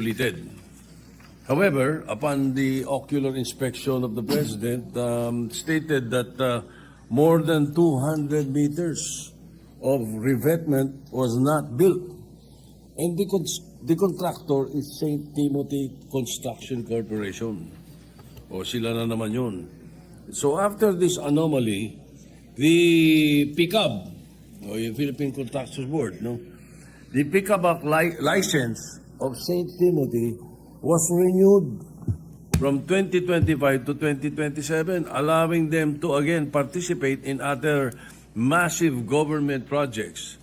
completed. However, upon the ocular inspection of the president, um, stated that uh, more than 200 meters of revetment was not built. And the, cons- the contractor is St. Timothy Construction Corporation. O sila na naman yun. So after this anomaly, the PICAB, o yung Philippine Contractors Board, no? The pickup li- license of St. Timothy was renewed from 2025 to 2027, allowing them to again participate in other massive government projects.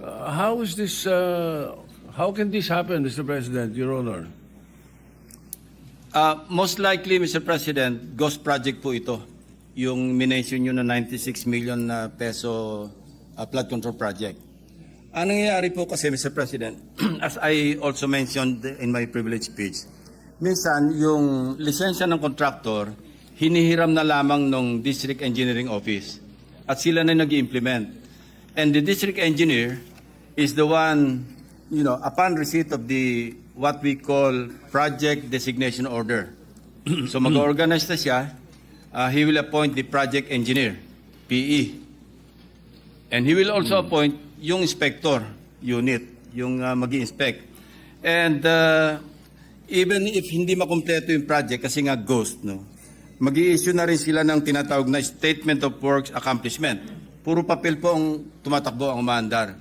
Uh, how is this, uh, how can this happen, Mr. President, Your Honor? Uh, most likely, Mr. President, ghost project po ito. Yung minention nyo na 96 million na peso uh, flood control project. Ang nangyayari po kasi, Mr. President, as I also mentioned in my privilege speech, minsan yung lisensya ng contractor, hinihiram na lamang ng District Engineering Office at sila na nag implement And the district engineer is the one, you know, upon receipt of the what we call project designation order. so mag-organize na siya, uh, he will appoint the project engineer, PE. And he will also appoint yung inspector unit, yung uh, mag inspect And uh, even if hindi makumpleto yung project kasi nga ghost, no, mag issue na rin sila ng tinatawag na Statement of Works Accomplishment. Puro papel po ang tumatakbo ang umaandar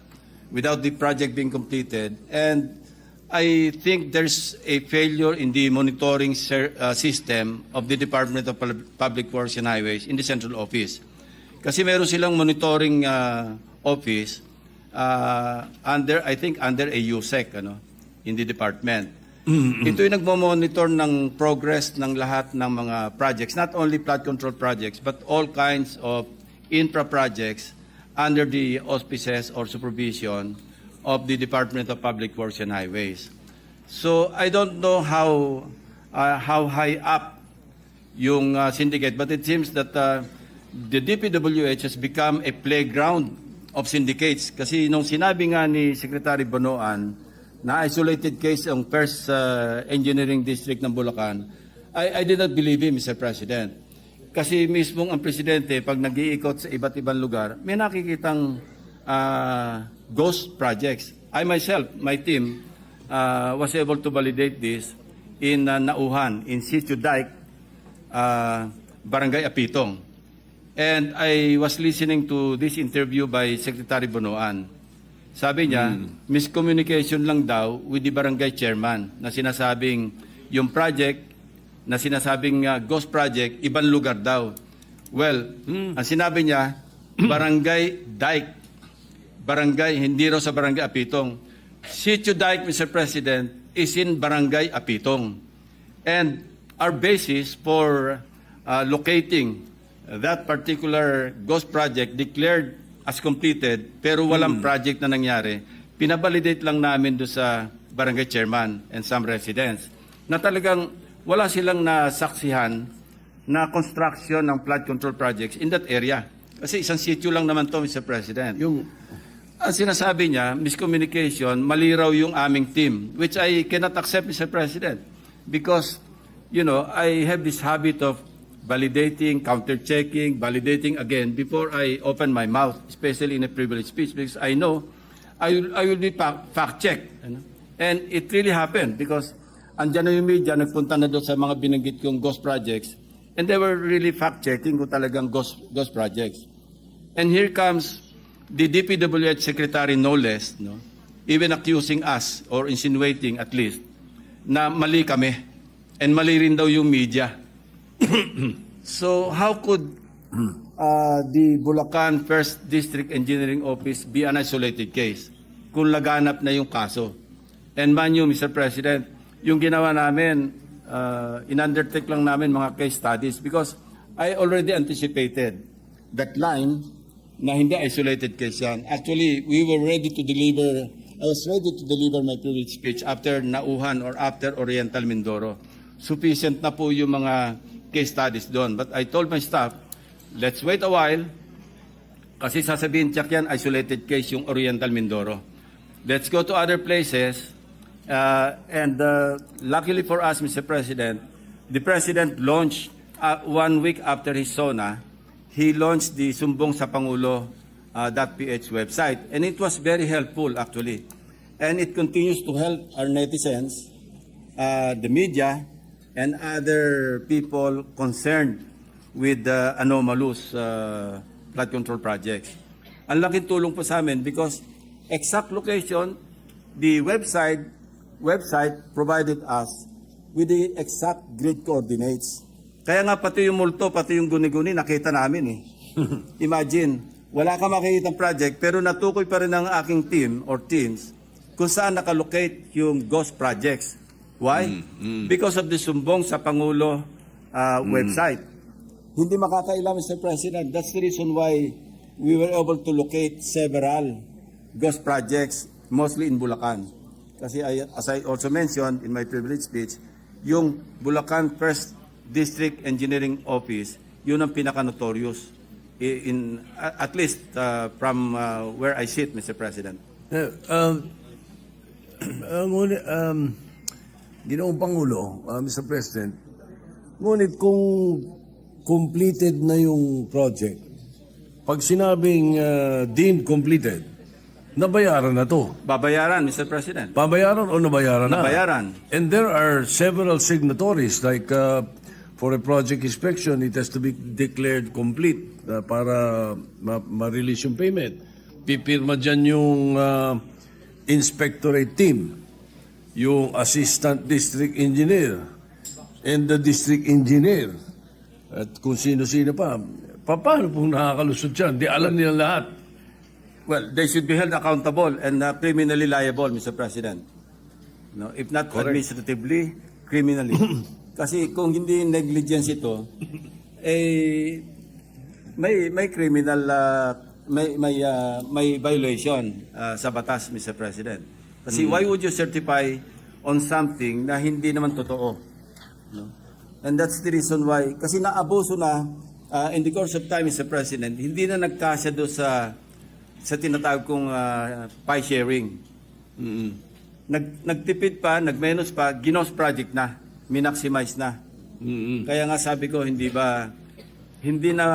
without the project being completed. And I think there's a failure in the monitoring uh, system of the Department of Pub- Public Works and Highways in the central office. Kasi meron silang monitoring uh, office uh, under, I think, under a USEC, ano, in the department. Ito yung nagmo-monitor ng progress ng lahat ng mga projects, not only flood control projects, but all kinds of infra projects under the auspices or supervision of the Department of Public Works and Highways. So I don't know how uh, how high up yung uh, syndicate, but it seems that uh, the DPWH has become a playground of syndicates. Kasi nung sinabi nga ni Secretary Bonoan na isolated case ang first uh, engineering district ng Bulacan, I, I did not believe him, Mr. President. Kasi mismong ang presidente, pag nag-iikot sa iba't ibang lugar, may nakikitang uh, ghost projects. I myself, my team, uh, was able to validate this in uh, Nauhan, in Sitio Dike, uh, Barangay Apitong. And I was listening to this interview by Secretary Bonoan. Sabi niya, miscommunication lang daw with the barangay chairman na sinasabing yung project na sinasabing uh, ghost project, ibang lugar daw. Well, ang sinabi niya, barangay Dike. Barangay, hindi raw sa barangay Apitong. Sitio Dike, Mr. President, is in barangay Apitong. And our basis for uh, locating that particular ghost project declared as completed pero walang project na nangyari, pinabalidate lang namin do sa barangay chairman and some residents na talagang wala silang nasaksihan na construction ng flood control projects in that area. Kasi isang sitio lang naman to, Mr. President. Yung, Ang sinasabi niya, miscommunication, mali raw yung aming team, which I cannot accept, Mr. President. Because, you know, I have this habit of validating, counter-checking, validating again before I open my mouth, especially in a privileged speech, because I know I will, I will be fa- fact-checked. And it really happened because andyan na yung media, nagpunta na doon sa mga binanggit kong ghost projects, and they were really fact-checking kung talagang ghost, ghost projects. And here comes the DPWH Secretary no less, no, even accusing us or insinuating at least na mali kami and mali rin daw yung media. So how could uh, the Bulacan First District Engineering Office be an isolated case kung laganap na yung kaso? And man you, Mr. President, yung ginawa namin, uh, in-undertake lang namin mga case studies because I already anticipated that line na hindi isolated case yan. Actually, we were ready to deliver, I was ready to deliver my privilege speech after Nauhan or after Oriental Mindoro. Sufficient na po yung mga case studies doon. But I told my staff, let's wait a while kasi sasabihin, check yan, isolated case yung Oriental Mindoro. Let's go to other places Uh, and uh, luckily for us, Mr. President, the President launched uh, one week after his SONA, he launched the Sumbong sa Pangulo uh, .ph website. And it was very helpful actually. And it continues to help our netizens, uh, the media, and other people concerned with the anomalous uh, flood control projects. Ang laking tulong po sa amin because exact location, the website website provided us with the exact grid coordinates. Kaya nga pati yung multo, pati yung guni-guni, nakita namin eh. Imagine, wala ka makikita project pero natukoy pa rin ng aking team or teams kung saan nakalocate yung ghost projects. Why? Because of the sumbong sa Pangulo uh, website. Hindi makakaila, Mr. President. That's the reason why we were able to locate several ghost projects, mostly in Bulacan. Kasi I, as I also mentioned in my privilege speech, yung Bulacan First District Engineering Office, yun ang pinaka-notorious in, at least uh, from uh, where I sit, Mr. President. Uh, um, ngunit, um, Ginoong Pangulo, uh, Mr. President, ngunit kung completed na yung project, pag sinabing uh, deemed completed, nabayaran na to. Babayaran, Mr. President. Babayaran o nabayaran na? Nabayaran. And there are several signatories like uh, for a project inspection, it has to be declared complete uh, para ma- ma-release yung payment. Pipirma dyan yung uh, inspectorate team, yung assistant district engineer, and the district engineer. At kung sino-sino pa. Pa- Paano pong nakakalusot dyan? Di alam nila lahat. Well, they should be held accountable and uh, criminally liable, Mr. President. No, if not administratively, criminally. Kasi kung hindi negligence ito, eh may may criminal uh, may may uh, may violation uh, sa batas, Mr. President. Kasi why would you certify on something na hindi naman totoo? No? And that's the reason why kasi naabuso na uh, in the course of time, Mr. President, hindi na nagkasya do sa sa tinatawag kong uh, pie sharing. Nag, nagtipid pa, nagmenos pa, ginos project na, minaximize na. Kaya nga sabi ko, hindi ba, hindi na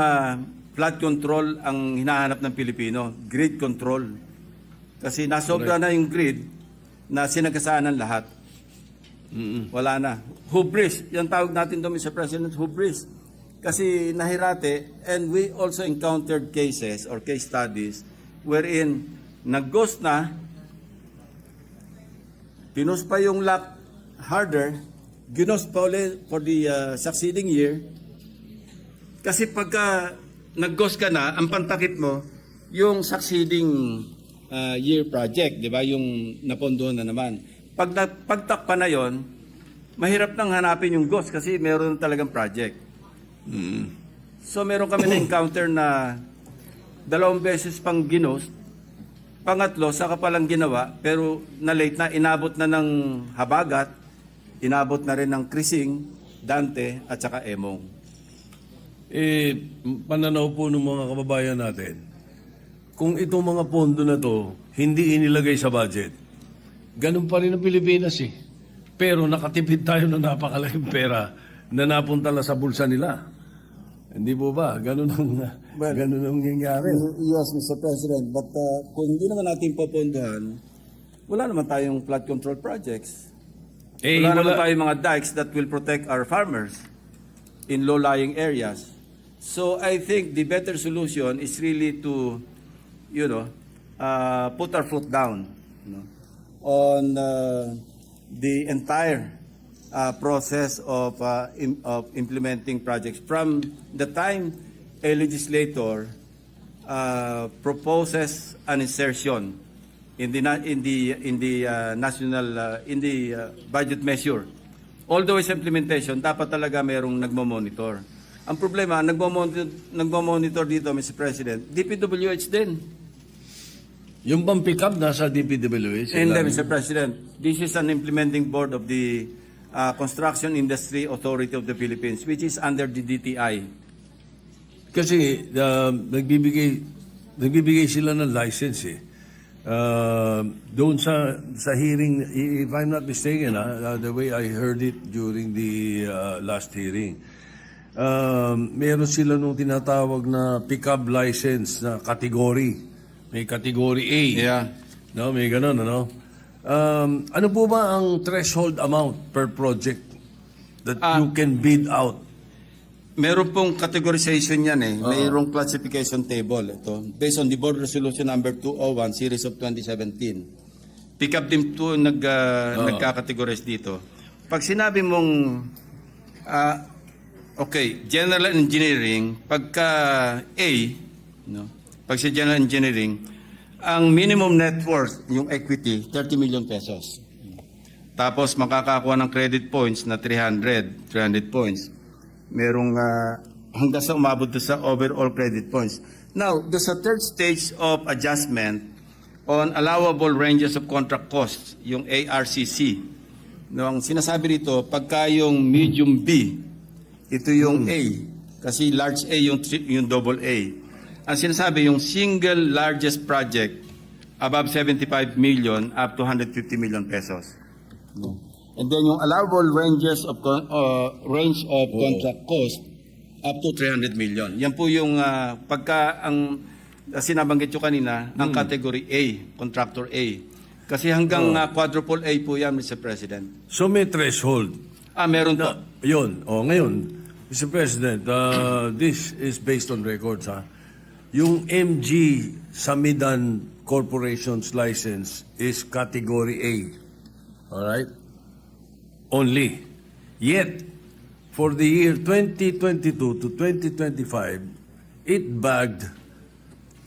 flood control ang hinahanap ng Pilipino, grid control. Kasi nasobra na yung grid na sinagasaan ng lahat. Wala na. Hubris, yung tawag natin doon, Mr. President, hubris. Kasi nahirate, and we also encountered cases or case studies wherein nag-ghost na, pinus pa yung lock harder, ginos pa ulit for the uh, succeeding year. Kasi pagka nag-ghost ka na, ang pantakip mo, yung succeeding uh, year project, di ba? Yung napondo na naman. Pag na, pagtakpa na yon, mahirap nang hanapin yung ghost kasi meron talagang project. So meron kami na-encounter na dalawang beses pang ginos, pangatlo, saka palang ginawa, pero na-late na, inabot na ng habagat, inabot na rin ng Krising, Dante, at saka Emong. eh, pananaw po ng mga kababayan natin, kung itong mga pondo na to hindi inilagay sa budget, ganun pa rin ang Pilipinas eh. Pero nakatipid tayo ng napakalaking pera na napunta lang sa bulsa nila. Hindi po ba? Ganun ang, ganun ang nangyayari. Yes, Mr. President, but uh, kung hindi naman natin popondohan, wala naman tayong flood control projects. Eh, wala, naman wala- tayong mga dikes that will protect our farmers in low-lying areas. So I think the better solution is really to, you know, uh, put our foot down you know, on uh, the entire uh, process of, uh, im- of implementing projects from the time a legislator uh, proposes an insertion in the in the in the uh, national uh, in the uh, budget measure. Although it's implementation, dapat talaga mayroong nagmo-monitor. Ang problema, nagmo-monitor, nagmo-monitor dito, Mr. President, DPWH din. Yung bang pick up nasa DPWH? And uh, Mr. President, this is an implementing board of the uh, Construction Industry Authority of the Philippines, which is under the DTI. Kasi uh, nagbibigay nagbibigay sila ng license eh. uh, doon sa sa hearing, if I'm not mistaken, ah, uh, the way I heard it during the uh, last hearing, um, meron sila nung tinatawag na pickup license na category. May category A. Yeah. No, may ganun, ano? Um, ano po ba ang threshold amount per project that Ah. you can bid out? Meron pong categorization yan eh. Mayroong classification table. Ito. Based on the Board Resolution number 201, Series of 2017. Pick up din po nag, uh, nagkakategorize dito. Pag sinabi mong, ah, okay, General Engineering, pagka A, no? Pag sa General Engineering, ang minimum net worth, yung equity, 30 million pesos. Tapos makakakuha ng credit points na 300, 300 points. Merong ah, hanggang sa umabot sa overall credit points. Now, doon sa third stage of adjustment on allowable ranges of contract costs, yung ARCC. No, ang sinasabi rito, pagka yung medium B, ito yung A. Kasi large A yung, yung double A. Ang sinasabi, yung single largest project above 75 million up to 150 million pesos. And then yung allowable ranges of con- uh, range of contract cost up to 300 million. Yan po yung uh, pagka ang uh, sinabanggit ko kanina, ang category A, contractor A. Kasi hanggang uh, quadruple A po yan, Mr. President. So may threshold. Ah, meron po. Na, yun. O, ngayon, Mr. President, uh, this is based on records, ha? Yung MG Samidan Corporation's license is category A. All right? Only. Yet, for the year 2022 to 2025, it bagged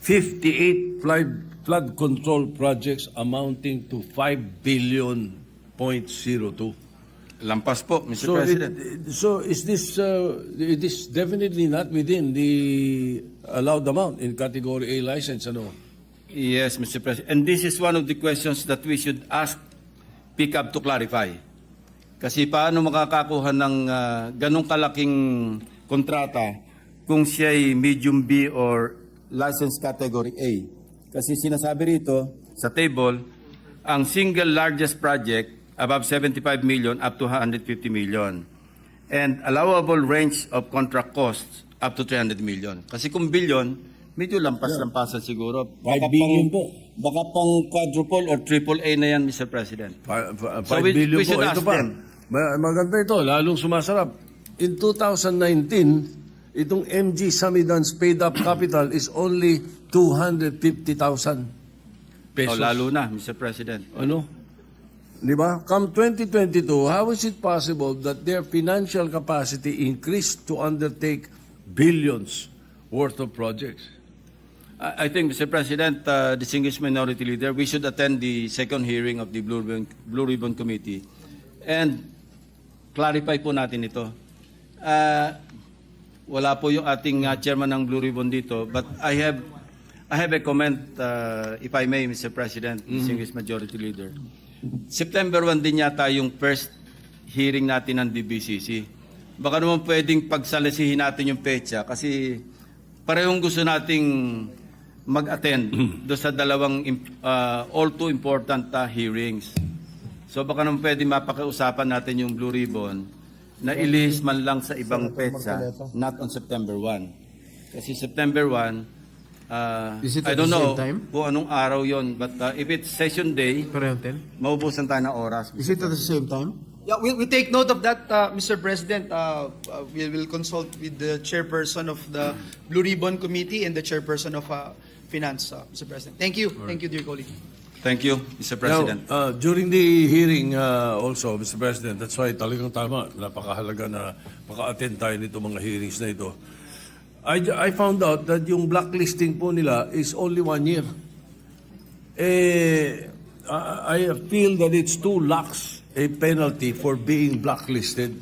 58 flood, flood control projects amounting to 5 billion point zero two. Lampas po, Mr. So, President. it, so is this uh, it is definitely not within the allowed amount in category A license, ano? Yes, Mr. President. And this is one of the questions that we should ask pick up to clarify. Kasi paano makakakuha ng ah, ganong kalaking kontrata kung siya ay medium B or license category A? Kasi sinasabi rito sa table, ang single largest project above 75 million up to 150 million. And allowable range of contract costs up to 300 million. Kasi kung billion, medyo lampas-lampasan siguro. Baka billion pang- po. Baka pang quadruple or triple A na yan, Mr. President. Fi- fi- So Five we- billion we should po. ask Ito pa. them. Ma- maganda ito, lalong sumasarap. In 2019, itong MG Samidan's paid up capital is only 250,000 pesos. O lalo na, Mr. President. Ano? Di ba? Come 2022, how is it possible that their financial capacity increased to undertake billions worth of projects? I I think, Mr. President, uh, distinguished minority leader, we should attend the second hearing of the Blue Ribbon, Blue Ribbon Committee and clarify po natin ito. Uh, wala po yung ating uh, chairman ng Blue Ribbon dito, but I have I have a comment, uh, if I may, Mr. President, distinguished majority leader. September 1 din yata yung first hearing natin ng DBCC. Baka naman pwedeng pagsalisihin natin yung pecha kasi parehong gusto nating mag-attend do sa dalawang uh, all too important uh, hearings. So baka naman pwede mapakiusapan natin yung Blue Ribbon na ilis man lang sa ibang petsa, not on September 1. Kasi September 1, uh, Is it I at don't the know same time? kung anong araw yon but uh, if it's session day, Parehong 10? maubusan tayo ng oras. Is it at the same time? Yeah, we, we take note of that, uh, Mr. President. Uh, uh, we will consult with the chairperson of the Blue Ribbon Committee and the chairperson of uh, Finance, uh, Mr. President. Thank you. Thank you, dear colleague. Thank you, Mr. President. Now, uh, during the hearing uh, also, Mr. President, that's why talagang tama, napakahalaga na maka-attend tayo nito mga hearings na ito. I, I found out that yung blacklisting po nila is only one year. Eh, I, I feel that it's too lax a penalty for being blacklisted.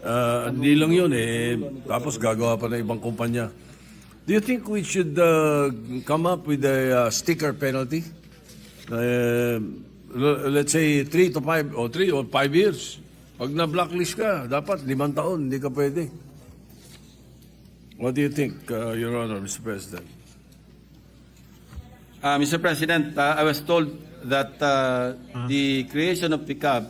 Uh, hindi lang yun eh, tapos gagawa pa ng ibang kumpanya. Do you think we should uh, come up with a uh, sticker penalty? Uh, let's say 3 to 5 or 3 or 5 years. Pag na-blacklist ka, dapat limang taon, hindi ka pwede. What do you think, uh, Your Honor, Mr. President? Uh, Mr. President, uh, I was told that uh, the creation of PICAB